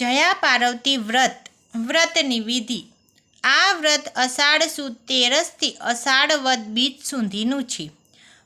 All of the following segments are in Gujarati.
જયા પાર્વતી વ્રત, વ્રતની વિધિ. આ વ્રત અષાઢ સુદ તેરસથી અષાઢ વદ બીજ સુધીનું છે.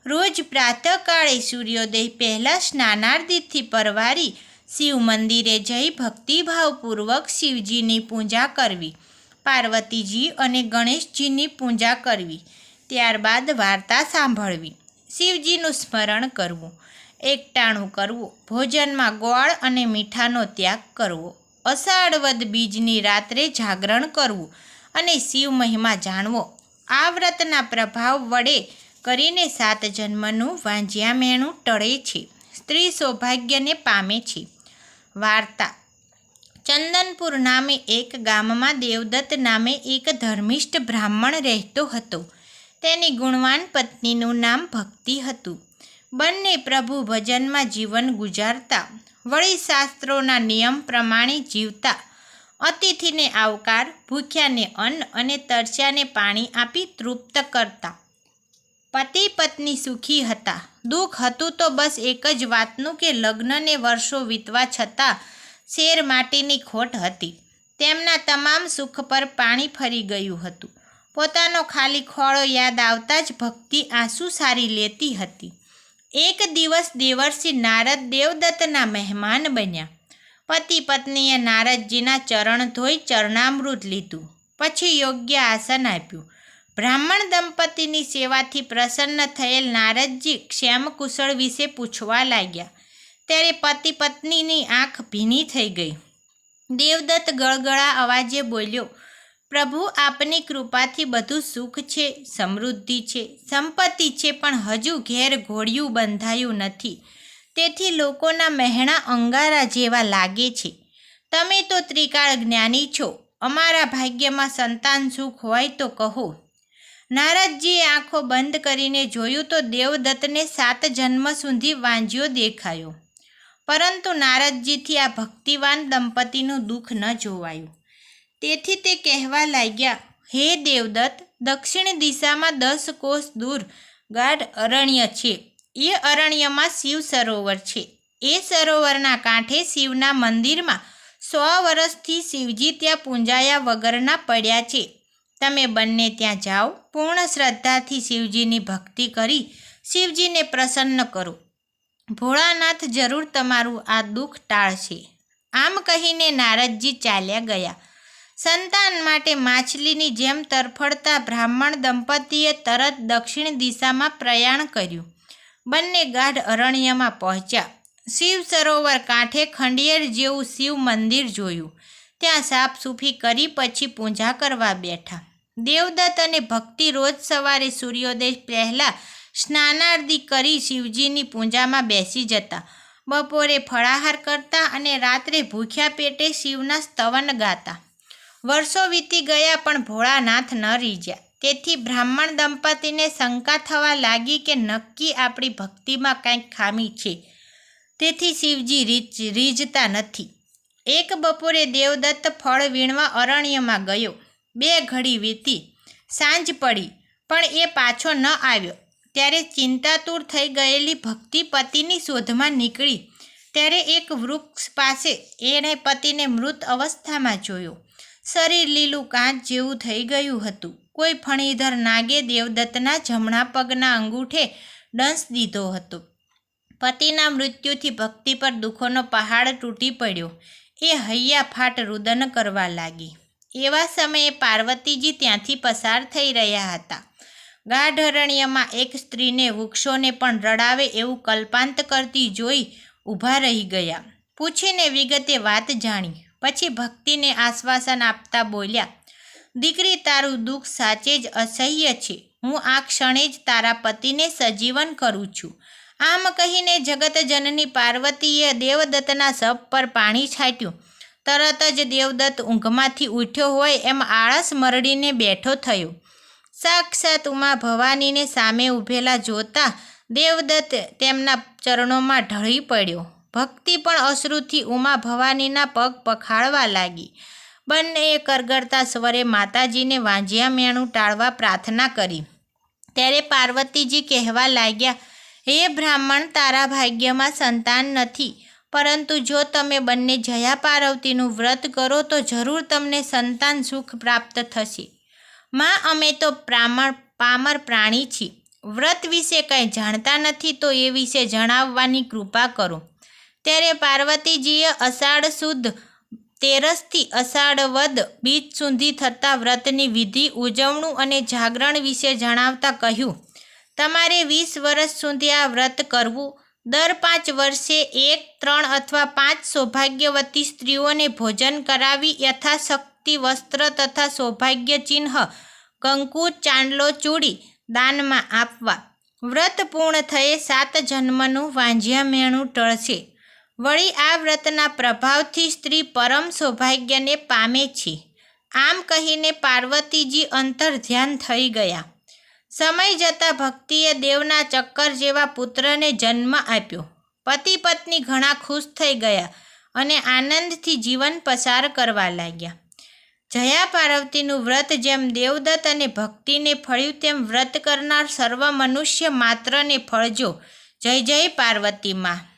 રોજ પ્રાતઃકાળે સૂર્યોદય પહેલાં સ્નાનાર્દિથી પરવારી શિવ મંદિરે જઈ ભક્તિભાવપૂર્વક શિવજીની પૂજા કરવી, પાર્વતીજી અને ગણેશજીની પૂજા કરવી, ત્યારબાદ વાર્તા સાંભળવી, શિવજીનું સ્મરણ કરવું, એકટાણું કરવું, ભોજનમાં ગોળ અને મીઠાનો ત્યાગ કરવો. અષાઢવદ બીજની રાત્રે જાગરણ કરવું અને શિવ મહિમા જાણવો. આ વ્રતના પ્રભાવ વડે કરીને સાત જન્મનું વાંજિયા મેણું ટળે છે. સ્ત્રી સૌભાગ્યને પામે છે. વાર્તા. ચંદનપુર નામે એક ગામમાં દેવદત્ત નામે એક ધર્મિષ્ઠ બ્રાહ્મણ રહેતો હતો. તેની ગુણવાન પત્નીનું નામ ભક્તિ હતું. બંને પ્રભુ ભજનમાં જીવન ગુજારતા. વળી શાસ્ત્રોના નિયમ પ્રમાણે જીવતા. અતિથિને આવકાર, ભૂખ્યાને અન્ન અને તરસ્યાને પાણી આપી તૃપ્ત કરતા. પતિ પત્ની સુખી હતા. દુઃખ હતું તો બસ એક જ વાતનું કે લગ્નને વર્ષો વીતવા છતાં શેર માટીની ખોટ હતી. તેમના તમામ સુખ પર પાણી ફરી ગયું હતું. પોતાનો ખાલી ખોળો યાદ આવતા જ ભક્તિ આંસુ સારી લેતી હતી. એક દિવસ દેવર્ષિ નારદ દેવદત્તના મહેમાન બન્યા. પતિ પત્નીએ નારદજીના ચરણ ધોઈ ચરણામૃત લીધું. પછી યોગ્ય આસન આપ્યું. બ્રાહ્મણ દંપતીની સેવાથી પ્રસન્ન થયેલ નારદજી ક્ષેમકુશળ વિશે પૂછવા લાગ્યા. ત્યારે પતિ પત્નીની આંખ ભીની થઈ ગઈ. દેવદત્ત ગળગળા અવાજે બોલ્યો પ્રભુ આપની કૃપાથી બધું સુખ છે, સમૃદ્ધિ છે, સંપત્તિ છે, પણ હજુ ઘેર ઘોડિયું બંધાયું નથી. તેથી લોકોના મહેણા અંગારા જેવા લાગે છે. તમે તો ત્રિકાળ જ્ઞાની છો, અમારા ભાગ્યમાં સંતાન સુખ હોય તો કહો. નારદજીએ આંખો બંધ કરીને જોયું તો દેવદત્તને સાત જન્મ સુધી વાંજ્યો દેખાયો. પરંતુ નારદજીથી આ ભક્તિવાન દંપતીનું દુઃખ ન જોવાયું. તેથી તે કહેવા લાગ્યા, હે દેવદત્ત, દક્ષિણ દિશામાં દસ કોષ દૂર, ગાઢ અરણ્ય છે. એ અરણ્યમાં શિવ સરોવર છે. એ સરોવરના કાંઠે શિવના મંદિરમાં સો વર્ષથી શિવજી ત્યાં પૂંજાયા વગરના પડ્યા છે. તમે બંને ત્યાં જાઓ, પૂર્ણ શ્રદ્ધાથી શિવજીની ભક્તિ કરી શિવજીને પ્રસન્ન કરો. ભોળાનાથ જરૂર તમારું આ દુઃખ ટાળશે. આમ કહીને નારદજી ચાલ્યા ગયા. સંતાન માટે માછલીની જેમ તરફડતા બ્રાહ્મણ દંપતીએ તરત દક્ષિણ દિશામાં પ્રયાણ કર્યું. બંને ગાઢ અરણ્યમાં પહોંચ્યા. શિવ સરોવર કાંઠે ખંડિયેર જેવું શિવ મંદિર જોયું. ત્યાં સાફસૂફી કરી પછી પૂજા કરવા બેઠા. દેવદત્ત અને ભક્તિ રોજ સવારે સૂર્યોદય પહેલાં સ્નાનાર્દી કરી શિવજીની પૂજામાં બેસી જતા. બપોરે ફળાહાર કરતા અને રાત્રે ભૂખ્યા પેટે શિવના સ્તવન ગાતા. વર્ષો વીતી ગયા પણ ભોળાનાથ ન રીઝ્યા તેથી બ્રાહ્મણ દંપતીને શંકા થવા લાગી કે નક્કી આપણી ભક્તિમાં કંઈક ખામી છે. તેથી શિવજી રીજ રીઝતા નથી. એક બપોરે દેવદત્ત ફળ વીણવા અરણ્યમાં ગયો. બે ઘડી વીતી. સાંજ પડી, પણ એ પાછો ન આવ્યો. ત્યારે ચિંતાતુર થઈ ગયેલી ભક્તિ પતિની શોધમાં નીકળી. ત્યારે એક વૃક્ષ પાસે એણે પતિને મૃત અવસ્થામાં જોયો. શરીર લીલું કાંચ જેવું થઈ ગયું હતું. કોઈ ફણીધર નાગે દેવદત્તના જમણા પગના અંગૂઠે ડંસ દીધો હતો. પતિના મૃત્યુથી ભક્તિ પર દુઃખોનો પહાડ તૂટી પડ્યો. એ હૈયા ફાટ રુદન કરવા લાગી. એવા સમયે પાર્વતીજી ત્યાંથી પસાર થઈ રહ્યા હતા. ગાઢ અરણ્યમાં એક સ્ત્રીને વૃક્ષોને પણ રડાવે એવું કલ્પાંત કરતી જોઈ ઊભા રહી ગયા. પૂછીને વિગતે વાત જાણી. પછી ભક્તિને આશ્વાસન આપતા બોલ્યા, દીકરી, તારું દુઃખ સાચે જ અસહ્ય છે. હું આ ક્ષણે જ તારા પતિને સજીવન કરું છું. આમ કહીને જગતજનની પાર્વતીએ દેવદત્તના સપ પર પાણી છાંટ્યું. તરત જ દેવદત્ત ઊંઘમાંથી ઉઠ્યો હોય એમ આળસ મરડીને બેઠો થયો. સાક્ષાત ઉમા ભવાનીને સામે ઊભેલા જોતા દેવદત્ત તેમના ચરણોમાં ઢળી પડ્યો. ભક્તિ પણ અશ્રુથી ઉમા ભવાનીના પગ પખાળવા લાગી. બંનેએ કરગરતા સ્વરે માતાજીને વાંજિયા મેણું ટાળવા પ્રાર્થના કરી. ત્યારે પાર્વતીજી કહેવા લાગ્યા, હે બ્રાહ્મણ, તારા ભાગ્યમાં સંતાન નથી. પરંતુ જો તમે બંને જયા પાર્વતીનું વ્રત કરો તો જરૂર તમને સંતાન સુખ પ્રાપ્ત થશે. માં, અમે તો પ્રામણ પામર પ્રાણી છીએ. વ્રત વિશે કંઈ જાણતા નથી તો એ વિશે જણાવવાની કૃપા કરો. ત્યારે પાર્વતીજીએ અષાઢ સુદ તેરસથી અષાઢ વદ બીજ સુધી થતા વ્રતની વિધિ, ઉજવણું અને જાગરણ વિશે જણાવતા કહ્યું, તમારે વીસ વર્ષ સુધી આ વ્રત કરવું. દર પાંચ વર્ષે એક, ત્રણ અથવા પાંચ સૌભાગ્યવતી સ્ત્રીઓને ભોજન કરાવી યથાશક્તિ વસ્ત્ર તથા સૌભાગ્ય ચિહ્ન, કંકુ, ચાંદલો ચૂડી, દાનમાં આપવા. વ્રત પૂર્ણ થયે સાત જન્મનું વાંજિયા મેણું ટળશે. વળી આ વ્રતના પ્રભાવથી સ્ત્રી પરમ સૌભાગ્યને પામે છે. આમ કહીને પાર્વતીજી અંતર ધ્યાન થઈ ગયા. સમય જતાં ભક્તિએ દેવના ચક્કર જેવા પુત્રને જન્મ આપ્યો. પતિ પત્ની ઘણા ખુશ થઈ ગયા અને આનંદથી જીવન પસાર કરવા લાગ્યા. જયા પાર્વતીનું વ્રત જેમ દેવદત્ત અને ભક્તિને ફળ્યું તેમ વ્રત કરનાર સર્વ મનુષ્ય માત્રને ફળજો. જય જય પાર્વતી માં